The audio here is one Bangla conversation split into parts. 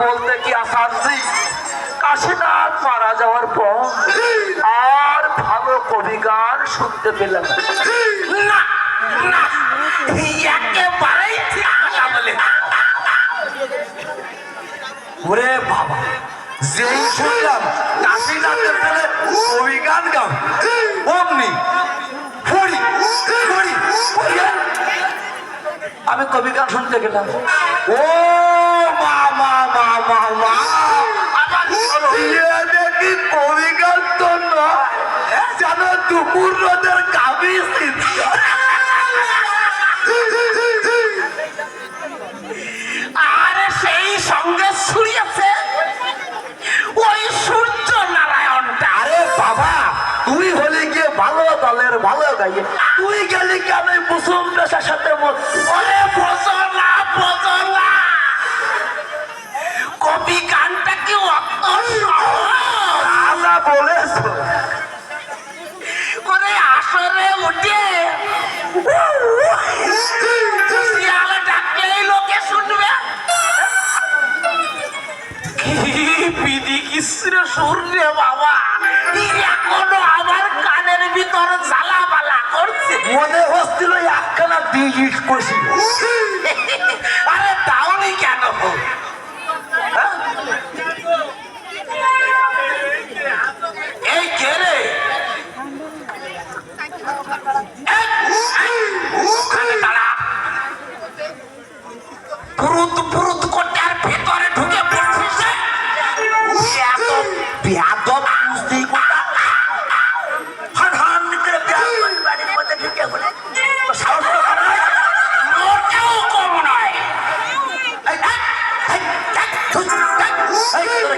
বলতে কি আসান্তি কাশীনাথ মারা যাওয়ার পর আর ভালো কবি গান শুনতে পেলাম না। না একেবারেই ওরে বাবা যেই শুনলাম কাশীনাথের বলে কবি গান গান অমনি ফুড়ি ফুড়ি। আমি কবি গান শুনতে গেলাম ও মা মা মা মা মা আবার শোনো, দেখি কবি গান যেন দুপুর রোদের কাবি আর সেই সঙ্গে ছুড়িয়েছে। ওই সূর্য নারায়ণটা আরে বাবা তুই হলে গিয়ে ভালো দলের ভালো গাইয়ে। তুই গেলি কেন এই দেশের সাথে ওরে বজলা বজলা করে আসরে উঠে? শিয়াল ডাকলেই লোকে শুনবে। কি বিধি কিসরে সুর রে বাবা? এখনও আমার কানের ভিতর জ্বালা বালা করছে। মনে হচ্ছিল একখানা দিস কষি। আরে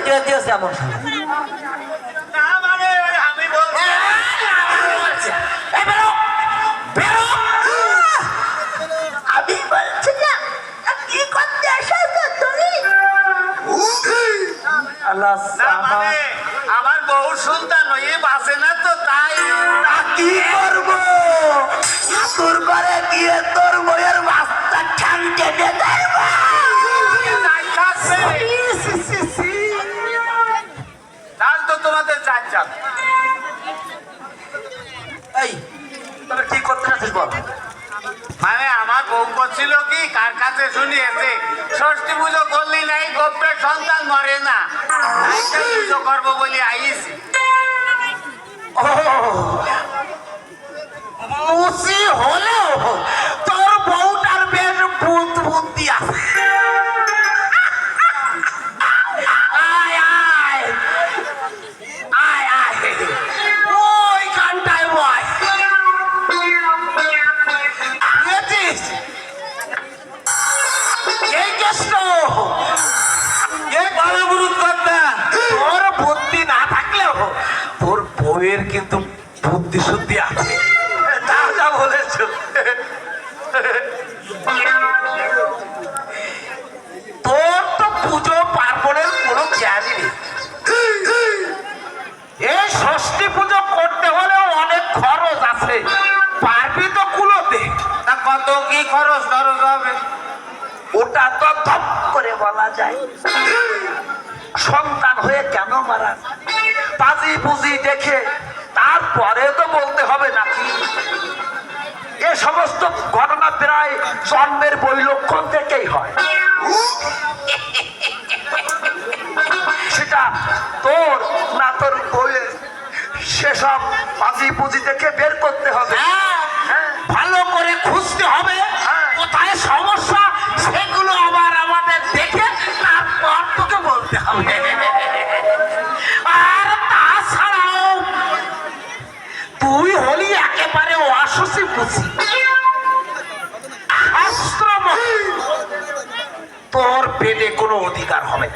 করতে এসেছ তুমি? আল্লাহ না সামা- মানে আমার বহু সুলতান তোমাদের এই তবে কি করতে চাচ্ছিস বল। মানে আমার বউ করছিল কি? কার কাছে শুনিয়েছে? ষষ্ঠী পুজো করলি নাই গোপ্রের সন্তান মরে না। পুজো করব বলে আইছি। মুসি হলেও তোর বউটার বেশ ভূত বুদ্ধি আছে। বুদ্ধি শুদ্ধি আছে। তা যা বলেছ। তোর তো পুজো পার্বণের কোনো জ্ঞানই নেই। এই ষষ্ঠী পুজো করতে হলেও অনেক খরচ আছে। পারবি তো কুলোতে। তা কত কি খরচ খরচ হবে ওটা তো ধপ করে বলা যায়। সন্তান হয়ে কেন মারা? পাজি পুজি দেখে তারপরে তো বলতে হবে নাকি? এ সমস্ত ঘটনা প্রায় জন্মের বৈলক্ষণ থেকেই হয়। সেটা তোর না তোর বইয়ের সেসব পাজি পুঁজি দেখে বের করতে হবে। অধিকার হবে।